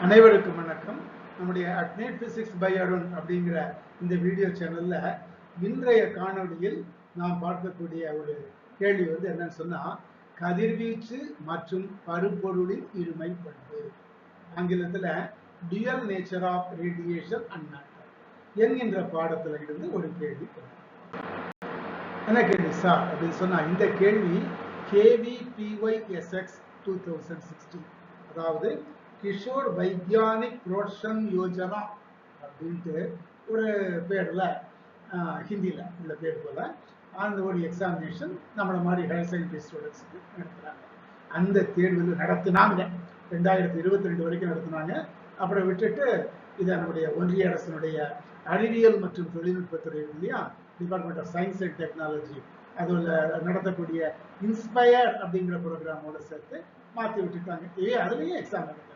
அனைவருக்கும் வணக்கம். நம்முடைய அட்னேட் பிசிக்ஸ் பை அருண் அப்படிங்கிற இந்த வீடியோ சேனல்ல இன்றைய காணொளியில் நாம் பார்க்கக்கூடிய ஒரு கேள்வி வந்து என்னன்னு சொன்னா கதிர்வீச்சு மற்றும் பருப்பொருளின் இருமை பண்பு ஆங்கிலத்துல dual nature of radiation and matter என்கின்ற பாடத்துல இருந்து ஒரு கேள்வி என்ன கேள்வி சார் அப்படின்னு சொன்னா இந்த கேள்வி கேவிபிஒய்எஸ்எக்ஸ் டூ தௌசண்ட் சிக்ஸ்டீன் அதாவது கிஷோர் வைத்தியானிக் புரோஷன் யோஜனா அப்படின்ட்டு ஒரு பேர்ல ஹிந்தியில் ஹிந்தியில உள்ள பேர் போல அந்த ஒரு எக்ஸாமினேஷன் நம்மளை மாதிரி ஹையர் செகண்டரி ஸ்டூடெண்ட்ஸ்க்கு நடத்துறாங்க. அந்த தேர்வில் நடத்தினாங்க. ரெண்டாயிரத்தி இருபத்தி ரெண்டு வரைக்கும் நடத்தினாங்க. அப்புறம் விட்டுட்டு இதை நம்முடைய ஒன்றிய அரசினுடைய அறிவியல் மற்றும் தொழில்நுட்பத்துறை இல்லையா? Department of science and technology அதில் நடத்தக்கூடிய இன்ஸ்பயர் அப்படிங்கிற ப்ரோக்ராமோட சேர்த்து மாற்றி விட்டுட்டாங்க. ஏ அதுலயும் எக்ஸாம் நடத்துறாங்க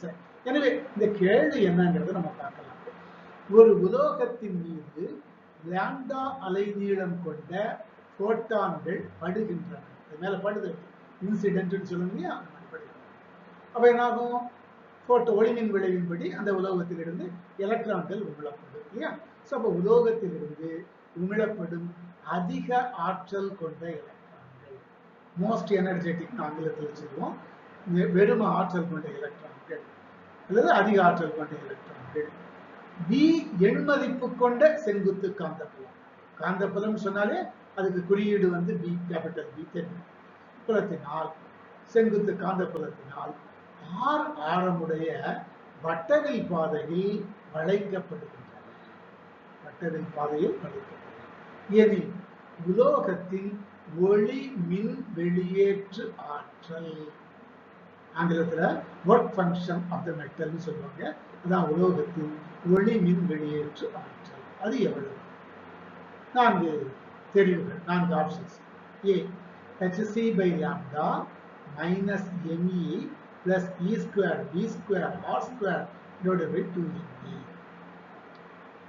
சரி. எனவே இந்த கேள்வி என்னங்கிறத நம்ம பார்க்கலாம். ஒரு உலோகத்தின் மீது லாம்டா அலைநீளம் கொண்ட போட்டான்கள் படுகின்றன. அது மேல படுது. இன்சிடென்ட்னு சொல்லணும் இல்லையா? அந்த மாதிரி அப்ப என்னாகும்? போட்டோ ஒளிமின் விளைவின்படி அந்த உலோகத்திலிருந்து எலக்ட்ரான்கள் உமிழப்படும் இல்லையா? ஸோ அப்போ உலோகத்திலிருந்து உமிழப்படும் அதிக ஆற்றல் கொண்ட எலக்ட்ரான்கள் மோஸ்ட் எனர்ஜெட்டிக் ஆங்கிலத்தில் சொல்லுவோம். வெறும ஆற்றல் கொண்ட எலக்ட்ரான்கள் அல்லது அதிக ஆற்றல் கொண்ட எலக்ட்ரான்கள் பி எண்மதிப்பு கொண்ட செங்குத்து காந்தப்புலம். காந்தப்புலம் சொன்னாலே அதுக்கு குறியீடு வந்து பி கேபிட்டல் பி தெரியும் புலத்தினால் செங்குத்து காந்தப்புலத்தினால் ஆர் ஆரமுடைய வட்டவில் பாதையில் வளைக்கப்படுகின்றன. வட்டவில் பாதையில் வளைக்கப்படுகின்றன. எனில் உலோகத்தின் ஒளி மின் வெளியேற்று ஆற்றல் ஆங்கிலத்துல ஒர்க் ஃபங்க்ஷன் ஆஃப் த மெட்டல்னு சொல்லுவாங்க. அதான் உலோகத்தின் ஒளி மின் வெளியேற்று ஆற்றல் அது எவ்வளவு? நான்கு தெரிவுகள் நான்கு options A H C by lambda minus M E plus E square B square R square divided by two M E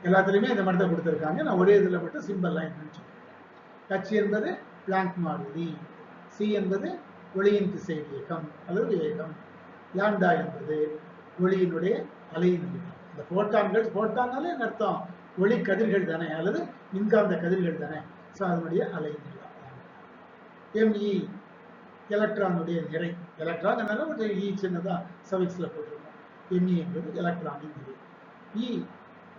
எல்லாத்துலையுமே இந்த மாதிரி தான் கொடுத்துருக்காங்க. நான் ஒரே இதுல மட்டும் சிம்பிள் லைன் சொல்லுவேன் ஹெச் என்பது பிளாங்க் மாறிலி. சி என்பது ஒளியின் திசை வேகம் அல்லது வேகம் லாம்டா என்பது ஒளியினுடைய அலைநீளம் இந்த போட்டான்கள் போட்டான்னாலே என்ன அர்த்தம்? ஒளி கதிர்கள் தானே அல்லது மின்காந்த கதிர்கள் தானே. ஸோ அதனுடைய அலைநீளம் எம்இ எலக்ட்ரானுடைய நிறை. எலக்ட்ரான் என்னால ஒரு e இ சின்னதாக சவிக்ஸில் போட்டிருக்கோம். எம்இ என்பது எலக்ட்ரானின் நிறை. இ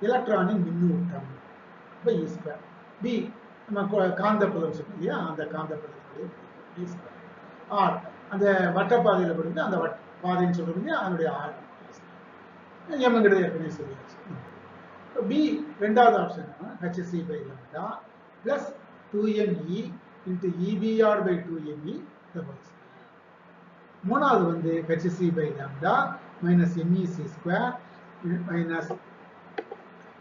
எலக்ட்ரானின் மின்னூட்டம். இப்போ இ ஸ்கொயர் பி நம்ம கொ- காந்தப்புலம் இல்லையா? அந்த காந்தப்புலத்தினுடைய இ ஸ்கொயர் ஆர் அந்த வட்டப்பாதையில் படிந்து அந்த வட்ட பாதைன்னு சொல்கிறீங்க அதனுடைய ஆர் எம்ங்கிறது ஏற்கனவே சொல்லியாச்சு. பி ரெண்டாவது option H C by lambda plus two M E into E B R by two M E மூணாவது வந்து H C by lambda minus M E C square minus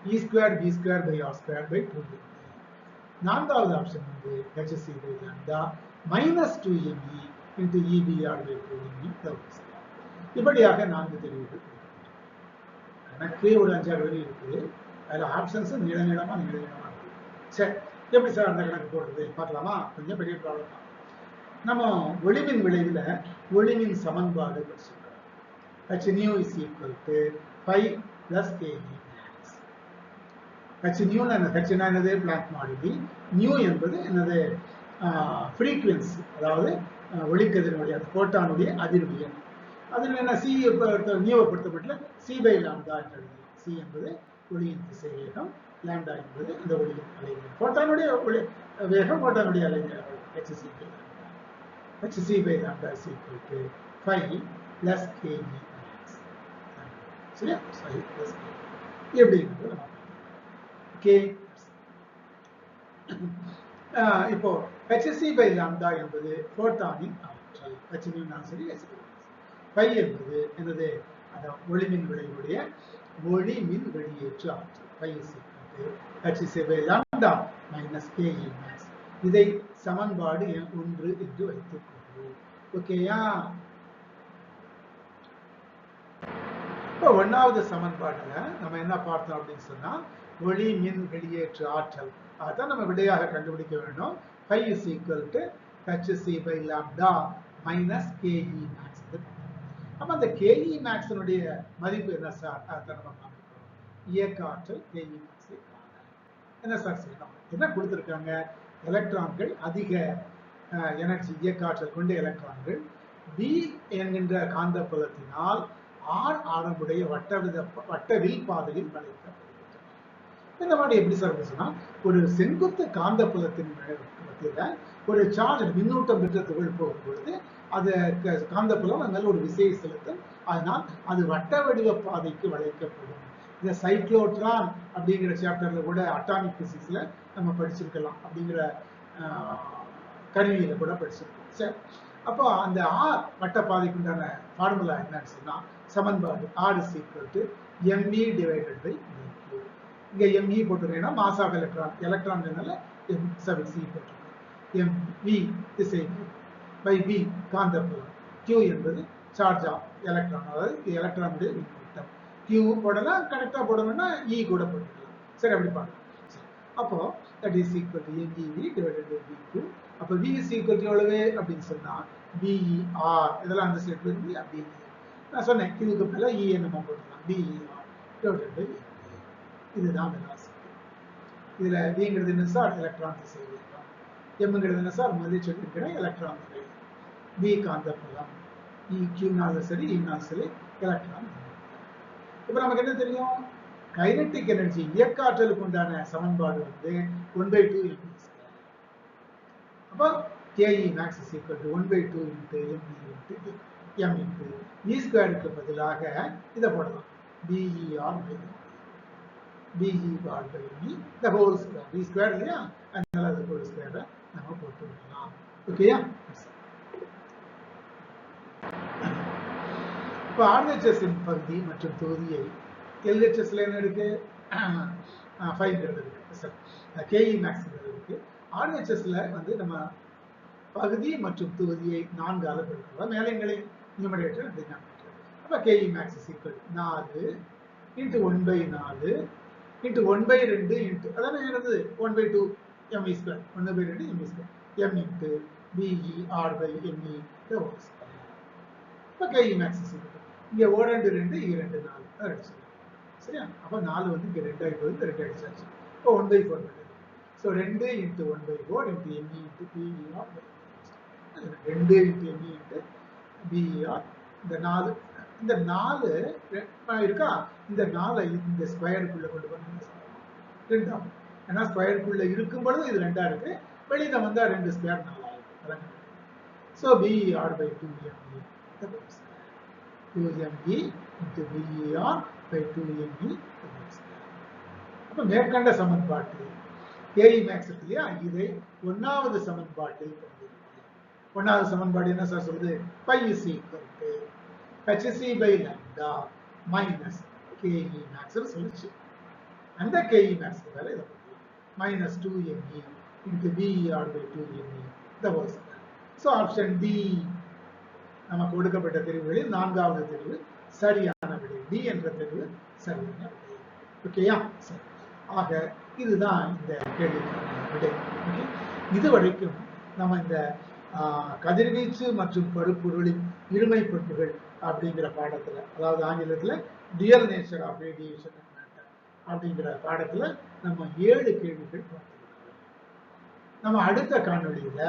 E square B square by R square by two M E நான்காவது option வந்து H C by lambda minus two M E into E B R இப்படியாக நான்கு தெரிவுகள். கணக்கே ஒரு அஞ்சாறு வரி இருக்கு. அதுல ஆப்ஷன்ஸ் நீள நீளமா நீள நீளமா இருக்கு. சரி எப்படி சார் அந்த கணக்கு போடுறது? பார்க்கலாமா? கொஞ்சம் பெரிய ப்ராப்ளம் தான். நம்ம ஒளிவின் விளைவில் ஒளிவின் சமன்பாடு படிச்சிருக்கோம் H nu is equal to phi plus K E H nu ஹச்னா என்னது? பிளாக் மாடிலி நியூ என்பது என்னது? ஃப்ரீக்வன்சி அதாவது ஒளிக்கதிரினுடைய அந்த போட்டானுடைய எண் அதில் என்ன? சி நியூவை பொறுத்தப்பட்ட சி பை லாம்டா என்று சி என்பது ஒளியின் திசை வேகம் லாம்டா என்பது இந்த ஒளியின் அலைநீளம் போட்டானுடைய ஒளி வேகம் போட்டானுடைய H C by H C by lambda is equal to phi plus K E சரியா? ஃபைவ் பிளஸ் கேஜி எப்படிங்கிறது நம்ம ஓகே இப்போ ஹெச்எஸ்சி பை லாம்டா என்பது ஃபோட்டானின் ஆற்றல். ஹெச்மியும் சரி ஹெச்பி பை என்பது என்னது? அதான் ஒளிமின் விளைவுடைய ஒளிமின் வெளியேற்று ஆற்றல். Phi H S C by lambda minus K E max இதை சமன்பாடு ஒன்று என்று வைத்துக் கொள்வோம் ஓகேயா இப்போ ஒன்னாவது சமன்பாட்டில் நம்ம என்ன பார்த்தோம் அப்படின்னு சொன்னால் ஒளி மின் வெளியேற்று ஆற்றல். அதான் நம்ம விடையாக கண்டுபிடிக்க வேண்டும். Phi is equal to hc by lambda minus K E max அப்போ அந்த கேஇ மேக்ஸினுடைய மதிப்பு என்ன சார் அதை நம்ம பார்க்கிறோம் இயக்க ஆற்றல் கேஇ மேக்ஸை என்ன சார் செய்யணும்? என்ன கொடுத்துருக்காங்க? எலக்ட்ரான்கள் அதிக எனர்ஜி இயக்க ஆற்றல் கொண்ட எலக்ட்ரான்கள். பி என்கின்ற காந்த ஆண் ஆர் ஆரம்புடைய வட்டவித வட்டவில் பாதையில் வளைக்கப்படுகின்றன இந்த மாதிரி எப்படி சார் பேசுனா ஒரு செங்குத்து காந்த புலத்தின் மத்தியில ஒரு சார்ஜ் மின்னூட்டம் பெற்ற துகள் போகும் பொழுது அது க- காந்தப்புலம் அதனால் ஒரு விசையை செலுத்தும். அதனால் அது வட்ட வடிவ பாதைக்கு வளைக்கப்படும். இந்த சைக்ளோட்ரான் அப்படிங்கிற சாப்டர்ல கூட அட்டாமிக் பிசிக்ஸ்ல நம்ம படிச்சிருக்கலாம் அப்படிங்கிற ஆஹ், கருவியில கூட படிச்சிருக்கோம். சரி. அப்போ அந்த ஆர் வட்ட பாதைக்குண்டான ஃபார்முலா என்னன்னு சொன்னா சமன்பாடு R is equal to M E divided by இங்க எம்இ போட்டிருக்கேன்னா மாஸ் ஆஃப் எலக்ட்ரான் எலக்ட்ரான்னால எம் சபிக்ஸ் இ போட்டிருக்கேன் எம் வி பை வி காந்தப்புலம். கியூ என்பது சார்ஜ் ஆஃப் எலக்ட்ரான் அதாவது எலக்ட்ரானுடைய மின்னூட்டம். கியூ போடலாம் கரெக்டாக போடணும்னா இ கூட போட்டுக்கலாம். சரி அப்படி பார்க்கலாம். சரி. அப்போ that is equal to M E V divided by B Q அப்போ வி இஸ் ஈக்குவல் டு எவ்வளவு அப்படின்னு சொன்னா பிஇஆர் இதெல்லாம் அந்த சைடு இருந்து அப்படி நான் சொன்னேன் இதுக்கு மேல e இ நம்ம போட்டுக்கலாம். P E R divided by இதுதான் வெலாசிட்டி இதுல விங்கிறது என்ன சார் எலக்ட்ரான் திசை வேகம் எம்ங்கிறது என்ன சார் மதி சொல்லிருக்கிற எலக்ட்ரான் திசை. பி பலம் இ கியூனாலும் சரி இனாலும் சரி எலக்ட்ரான் இப்போ நமக்கு என்ன தெரியும்? கைனட்டிக் எனர்ஜி இயக்க ஆற்றலுக்கு உண்டான சமன்பாடு வந்து ஒன் பை டூ எம்பி அப்போ K E max is equal to one by two into M into M into E ஸ்கொயருக்கு பதிலாக இதை போடலாம். B E R by B E bar by E the whole square B square இல்லையா? அதனால அது whole ஸ்கொயரை நம்ம போட்டு விடலாம். ஓகேயா இப்போ ஆர்ஹெச்எஸ்இன் பகுதி மற்றும் தொகுதியை எல்ஹெச்எஸ்ல என்ன இருக்கு? ஹண்ட்ரட் இருக்கு. சார் கேஇ மேக்ஸ் இருக்கு ஆர்ஹெச்எஸ்ல வந்து நம்ம பகுதி மற்றும் தொகுதியை நான்கு பெருக்கிறோம் மேலைங்களை நியூமரேட்டர் டினாமினேட்டர் அப்போ கேஇ மேக்ஸ் இஸ் ஈக்குவல் நாலு இன்ட்டு ஒன் பை நாலு இன்ட்டு ஒன் பை ரெண்டு இன்ட்டு அதானே என்னது? One by two ME square ஒன்று பை ரெண்டு ME square M into PE R by ME இப்போ கேஇ மேக்ஸ் இஸ் ஈக்குவல் இங்கே ஓ ரெண்டு ரெண்டு இ ரெண்டு நாலு. அதை சரியா? அப்போ நாலு வந்து இங்கே ரெண்டாயிரத்து ரெண்டாயிரத்து போகுது இப்போ ஒன் பை ஃபோர் பண்ணுது ஸோ ரெண்டு into one by four into M E into P E R ரெண்டு into M E into P E R இந்த நாலு இந்த நாலு இருக்கா? இந்த நாலை இந்த ஸ்கொயருக்குள்ளே கொண்டு வந்து ரெண்டு ஏன்னா ஸ்கொயருக்குள்ளே இருக்கும் பொழுது இது ரெண்டா இருக்கு. வெளியில் வந்தால் ரெண்டு ஸ்கொயர் நாலாயிரம் so PER by two ME two ME into PER by two ME அப்போ மேற்கண்ட சமன்பாட்டு கேஇ மேக்ஸ் இருக்கு இல்லையா? இதை ஒன்னாவது சமன்பாட்டில் கொண்டிருக்கிறோம் ஒன்னாவது சமன்பாடு என்ன சார் சொல்லுது? Phi is equal to HC by lambda minus KE max சொல்லுச்சு. அந்த கேஇ மேக்ஸ் வேற இதை minus two ME into PER by two ME the was so option D நமக்கு கொடுக்கப்பட்ட தெரிவுகளில் நான்காவது தெரிவு சரியான விடை. டி என்ற தெரிவு சரியான விடை. ஓகேயா சரி ஆக இதுதான் இந்த கேள்விக்கான விடை. ஓகே இதுவரைக்கும் நம்ம இந்த ஆஹ், கதிர்வீச்சு மற்றும் பருப்பொருளின் இருமை பண்புகள் அப்படிங்கிற பாடத்துல அதாவது ஆங்கிலத்துல டியல் நேச்சர் ஆஃப் ரேடியேஷன் அப்படிங்கிற பாடத்துல நம்ம ஏழு கேள்விகள் பார்த்துருக்கோம் நம்ம அடுத்த காணொளியில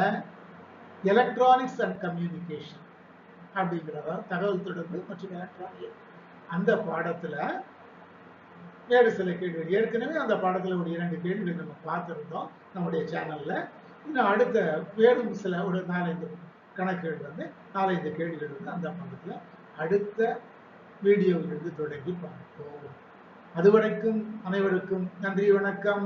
எலக்ட்ரானிக்ஸ் அண்ட் கம்யூனிகேஷன் அப்படிங்கிறத தகவல் தொடர்பு மற்றும் எலக்ட்ரானிக் அந்த பாடத்துல வேறு சில கேள்வி ஏற்கனவே அந்த பாடத்தில் ஒரு இரண்டு கேள்விகள் நம்ம பார்த்துருந்தோம் நம்முடைய சேனல்ல இன்னும் அடுத்த வேறும் சில ஒரு நாலஞ்சு கணக்குகள் வந்து நாலஞ்சு கேள்விகள் வந்து அந்த பாடத்துல அடுத்த வீடியோவிலிருந்து தொடங்கி பார்ப்போம். அதுவரைக்கும் அனைவருக்கும் நன்றி வணக்கம்.